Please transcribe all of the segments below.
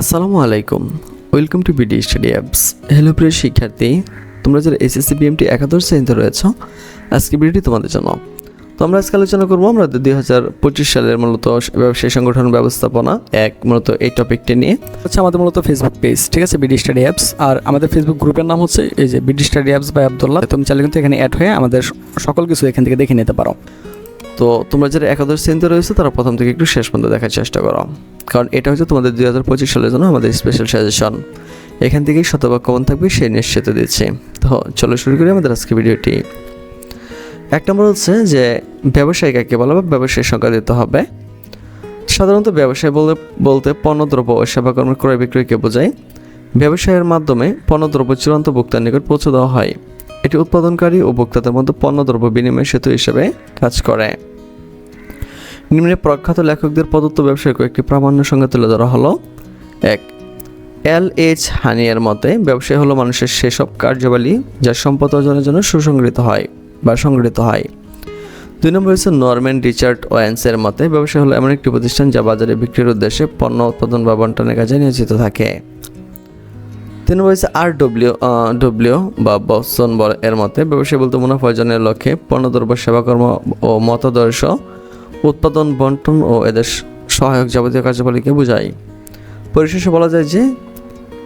আসসালামু আলাইকুম। Welcome to BD study apps hello প্রিয় শিক্ষার্থী, তোমরা যারা এসএসসি বিএমটি একাদশ শ্রেণীতে রয়েছ, আজকে ভিডিওটি তোমাদের জন্য। তো আমরা আজকে আলোচনা করব আমরা দুই হাজার পঁচিশ সালের মূলত ব্যবসায়ী সংগঠন ব্যবস্থাপনা এক, মূলত এই টপিকটি নিয়ে। হচ্ছে আমাদের মূলত ফেসবুক পেজ ঠিক আছে? বিডি স্টাডি অ্যাপস আর আমাদের ফেসবুক গ্রুপের নাম হচ্ছে এই যে BD study apps by Abdullah তুমি চাইলে কিন্তু এখানে অ্যাড হয়ে আমাদের সকল কিছু এখান থেকে দেখে নিতে পারো। তো তোমরা যারা একাদশ শ্রেণীতে রয়েছে, তারা প্রথম থেকে একটু শেষ পর্যন্ত দেখার চেষ্টা করো। কারণ এটা হচ্ছে তোমাদের দুই হাজার পঁচিশ সালের জন্য আমাদের স্পেশাল সাজেশন এখান থেকেই শতভাগ কমন থাকবে, সেই নিশ্চিত দিচ্ছি। তো চলো শুরু করি আমাদের আজকে ভিডিওটি। এক নম্বর হচ্ছে যে, ব্যবসায়ী কাকে বলা বা ব্যবসায়ী সংখ্যা দিতে হবে। সাধারণত ব্যবসায় বলতে বলতে পণ্যদ্রব্য ও সেবাকর্মের ক্রয় বিক্রয়কে বোঝায়। ব্যবসায়ের মাধ্যমে পণ্যদ্রব্য চূড়ান্ত ভোক্তার নিকট পৌঁছে দেওয়া হয়। এটি উৎপাদনকারী ও ভোক্তাদের মধ্যে পণ্যদ্রব্য বিনিময় সেতু হিসেবে কাজ করে। নিম্নে প্রখ্যাত লেখকদের প্রদত্ত ব্যবসায় কয়েকটি প্রামাণ্য সঙ্গে তুলে ধরা হলো। এক এল এইচ হানিয়ার মতে, ব্যবসায় হলো মানুষের সেসব কার্যাবলী যা সম্পদ অর্জনের জন্য সুসংগঠিত হয় বা সংগৃহীত হয়। দুই নম্বর হচ্ছে নরম্যান রিচার্ড ওয়েন্সের মতে ব্যবসা হলো এমন একটি প্রতিষ্ঠান যা বাজারে বিক্রির উদ্দেশ্যে পণ্য উৎপাদন বা বন্টনের কাজে নিয়োজিত থাকে। তিন নম্বর হচ্ছে আর ডব্লিউ ডব্লিউ বা বসন এর মতে, ব্যবসায় বলতে মুনাফা অর্জনের লক্ষ্যে পণ্যদ্রব্য, সেবাকর্ম ও মতাদর্শ উৎপাদন, বন্টন ও এদের সহায়ক যাবতীয় কার্যাবলীকে বোঝায়। পরিশেষে বলা যায় যে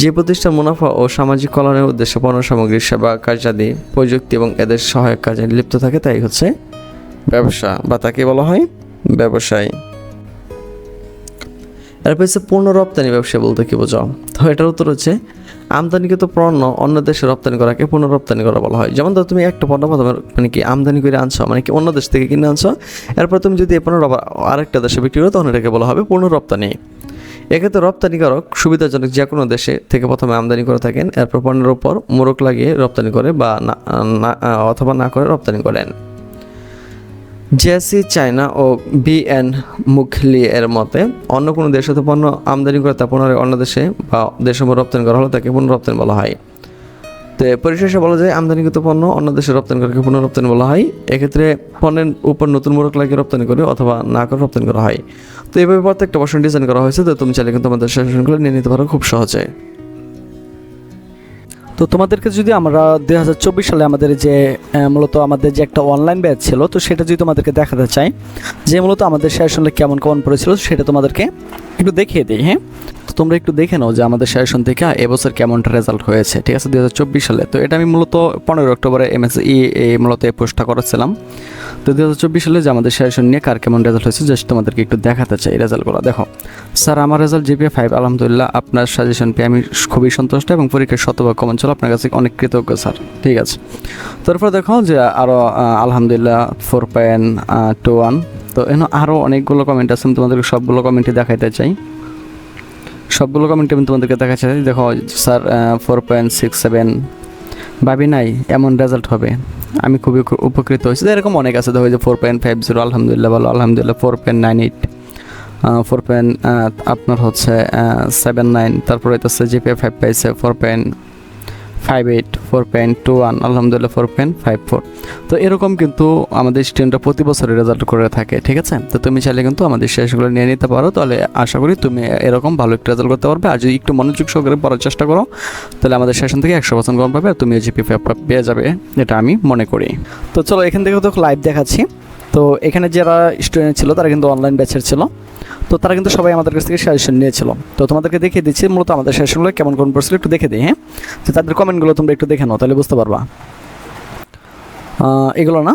যে প্রতিষ্ঠান মুনাফা ও সামাজিক কল্যাণের উদ্দেশ্যে পণ্য সামগ্রী, সেবা, কার্যাদি, প্রযুক্তি এবং এদের সহায়ক কাজে লিপ্ত থাকে, তাই হচ্ছে ব্যবসা বা তাকে বলা হয় ব্যবসায়। এরপর হচ্ছে পূর্ণ রপ্তানি ব্যবসা বলতে কি বোঝাও? তো এটার উত্তর হচ্ছে, আমদানিকৃত পণ্য অন্য দেশে রপ্তানি করাকে পুনঃ রপ্তানি করা বলা হয়। যেমন ধরো তুমি একটা পণ্য প্রথমে মানে কি আমদানি করে আনছো মানে কি অন্য দেশ থেকে কিনে আনছো, এরপর তুমি যদি এই পণ্য আরেকটা দেশে বিক্রি করো, তখন এটাকে বলা হবে পূর্ণ রপ্তানি। এক্ষেত্রে রপ্তানিকারক সুবিধাজনক যে কোনো দেশে থেকে প্রথমে আমদানি করে থাকেন, এরপর পণ্যের ওপর মোড়ক লাগিয়ে রপ্তানি করে বা না- অথবা না করে রপ্তানি করেন। জেসি, চায়না ও বি এন মুখলি এর মতে, অন্য কোনো দেশ হতে পণ্য আমদানি করে তা পুনরায় অন্য দেশে বা দেশসমূহ রপ্তানি করা হলে তাকে পুনরপ্তানি বলা হয়। তো পরিশেষে বলা যায়, আমদানিকৃত পণ্য অন্য দেশে রপ্তানি করাকে পুনরপ্তানি বলা হয়। এক্ষেত্রে পণ্যের উপর নতুন মোড়ক লাগিয়ে রপ্তানি করে অথবা না করে রপ্তানি করা হয়। তো এইভাবে প্রত্যেকটা বছর ডিজাইন করা হয়েছে, তো তুমি চাইলে কিন্তু আমাদের সেশনগুলো নিয়ে নিতে পারো খুব সহজে। তো তোমাদেরকে যদি আমরা দুই হাজার চব্বিশ সালে আমাদের যে মূলত আমাদের যে একটা অনলাইন ব্যাচ ছিল, তো সেটা যদি তোমাদেরকে দেখাতে চাই, যে মূলত আমাদের সেশনে কেমন কেমন পড়েছিল, সেটা তোমাদেরকে একটু দেখিয়ে দিই হ্যাঁ? তো তোমরা একটু দেখে নাও যে আমাদের সেশন থেকে এবছর কেমনটা রেজাল্ট হয়েছে, ঠিক আছে? দুই হাজার চব্বিশ সালে। তো এটা আমি মূলত পনেরো অক্টোবরে এমএসই এই মূলত এই পোস্টটা করেছিলাম। তো দু হাজার চব্বিশ সালে যে আমাদের সেশন নিয়ে কার কেমন রেজাল্ট হয়েছে জাস্ট তোমাদেরকে একটু দেখাতে চাই রেজাল্টগুলো দেখো, স্যার, আমার রেজাল্ট জিপিএ ফাইভ আলহামদুলিল্লাহ, আপনার সাজেশন পেয়ে আমি খুবই সন্তুষ্ট এবং পরীক্ষার শতভাগ কমন ছিল আপনার কাছে অনেক কৃতজ্ঞ, স্যার। ঠিক আছে। তারপর দেখো যে আরও আলহামদুলিল্লাহ ফোর পয়েন্ট টু ওয়ান তো এখানে আরও অনেকগুলো কমেন্ট আছে, আমি তোমাদেরকে সবগুলো কমেন্টই দেখাইতে চাই। সবগুলো কমেন্ট আমি তোমাদেরকে দেখাচ্ছি দেখো, sir four point six seven ভাবি নাই, এমন রেজাল্ট হবে। আমি খুবই উপকৃত হয়েছি। এরকম অনেক আছে, দেখো যে ফোর পয়েন্ট ফাইভ জিরো আলহামদুলিল্লাহ ভালো, আলহামদুলিল্লাহ four point nine eight four point আপনার হচ্ছে সেভেন নাইন তারপরে হচ্ছে জিপিএ ফাইভ পাইছে four point five eight four point two one আলহামদুলিল্লাহ ফোর পয়েন্ট ফাইভ ফোর তো এরকম কিন্তু আমাদের স্টুডেন্টরা প্রতি বছরই রেজাল্ট করে থাকে, ঠিক আছে? তো তুমি চাইলে কিন্তু আমাদের শেষগুলো নিয়ে নিতে পারো, তাহলে আশা করি তুমি এরকম ভালো একটা রেজাল্ট করতে পারবে। আর যদি একটু মনোযোগ সহকারে পড়ার চেষ্টা করো, তাহলে আমাদের সেশন থেকে একশো পার্সেন্ট কম পাবে, আর তুমি জিপি পেয়ে যাবে, এটা আমি মনে করি। তো চলো এখান থেকে তো লাইভ দেখাচ্ছি। তো এখানে যারা স্টুডেন্ট ছিল, তারা কিন্তু অনলাইন ব্যাচের ছিল। তো তারা কিন্তু সবাই আমাদের কাছ থেকে সাজেশন নিয়েছিল। তো তোমাদেরকে দেখিয়ে দিচ্ছি, মূলত আমাদের সাজেশনগুলো কেমন, কোন পড়ছিল একটু দেখে দিই হ্যাঁ? তো তাদের কমেন্টগুলো তোমরা একটু দেখে নাও, তাহলে বুঝতে পারবা। এগুলো না?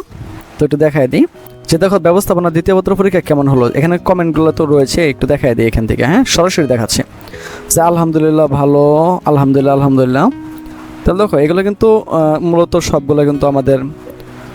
তো একটু দেখায় দিই। যে দেখো, ব্যবস্থাপনা দ্বিতীয় পত্র পরীক্ষা কেমন হলো? এখানে কমেন্টগুলো তো রয়েছে, একটু দেখায় দিই এখান থেকে হ্যাঁ? সরাসরি দেখাচ্ছে। যে আলহামদুলিল্লাহ ভালো, আলহামদুলিল্লাহ আলহামদুলিল্লাহ। তাহলে দেখো, এগুলো কিন্তু মূলত সবগুলো কিন্তু আমাদের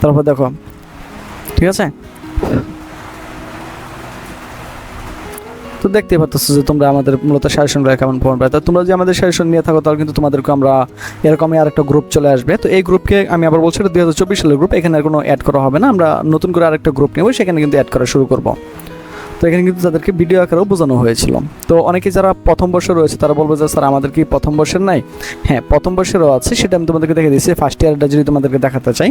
তারপর দেখো, ঠিক আছে? তো দেখতে পাচ্ছ যে তোমরা আমাদের মূলত সাজেশনগুলো কেমন ফোন পাই তো তোমরা যদি আমাদের সাজেশন নিয়ে থাকো, তাহলে কিন্তু তোমাদেরকে আমরা এরকমই আরেকটা গ্রুপ চলে আসবে। তো এই গ্রুপকে আমি আবার বলছি, এটা দুই হাজার চব্বিশ সালের গ্রুপ এখানে আর কোনো অ্যাড করা হবে না। আমরা নতুন করে আরেকটা গ্রুপ নেব সেখানে কিন্তু অ্যাড করা শুরু করব। তো এখানে কিন্তু তাদেরকে ভিডিও আকারেও বোঝানো হয়েছিল। তো অনেকে যারা প্রথম বর্ষে রয়েছে, তারা বলবে যে, স্যার, আমাদের কি প্রথম বর্ষের নাই? হ্যাঁ প্রথম বর্ষেরও আছে, সেটা আমি তোমাদেরকে দেখে দিচ্ছি ফার্স্ট ইয়ারটা যদি তোমাদেরকে দেখাতে চাই।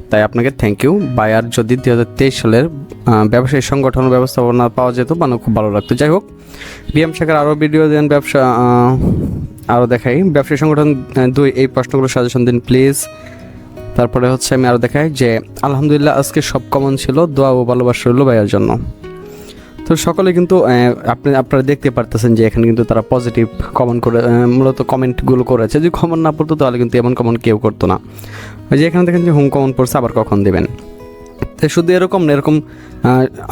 তাই আপনাকে থ্যাংক ইউ বায়ার যদি দুই হাজার তেইশ সালের ব্যবসায়ী সংগঠন ব্যবস্থাপনা পাওয়া যেত মানে খুব ভালো লাগতো। যাই হোক বিএম শাখার আরও ভিডিও দেন, ব্যবসা আরও দেখাই। ব্যবসায়ী সংগঠন দুই, এই প্রশ্নগুলো সাজেশন দিন প্লিজ তারপরে হচ্ছে আমি আরও দেখাই যে, আলহামদুলিল্লাহ, আজকে সব কমন ছিল, দোয়া ও ভালোবাসা রইল ভাইয়ার জন্য। তো সকলে কিন্তু আপনি, আপনারা দেখতে পারতেছেন যে, এখানে কিন্তু তারা পজিটিভ কমেন্ট করে মূলত কমেন্টগুলো করেছে। যদি কমন না পড়তো, তাহলে কিন্তু এমন কমন কেউ করতো না। ওই যে এখানে দেখেন যে হোম কমন পড়ছে আবার কখন দেবেন? তো শুধু এরকম না, এরকম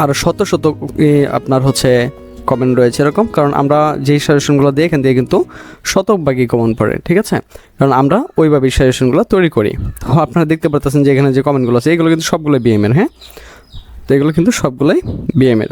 আরও শত শত আপনার হচ্ছে কমেন্ট রয়েছে এরকম, কারণ আমরা যেই সাজেশনগুলো দিই এখান থেকে কিন্তু শতভাগই কমন পড়ে, ঠিক আছে? কারণ আমরা ওইভাবেই সাজেশনগুলো তৈরি করি। তো আপনারা দেখতে পারতেছেন যে এখানে যে কমেন্টগুলো আছে, এগুলো কিন্তু সবগুলো বিএমের হ্যাঁ? তো এগুলো কিন্তু সবগুলোই বিএমের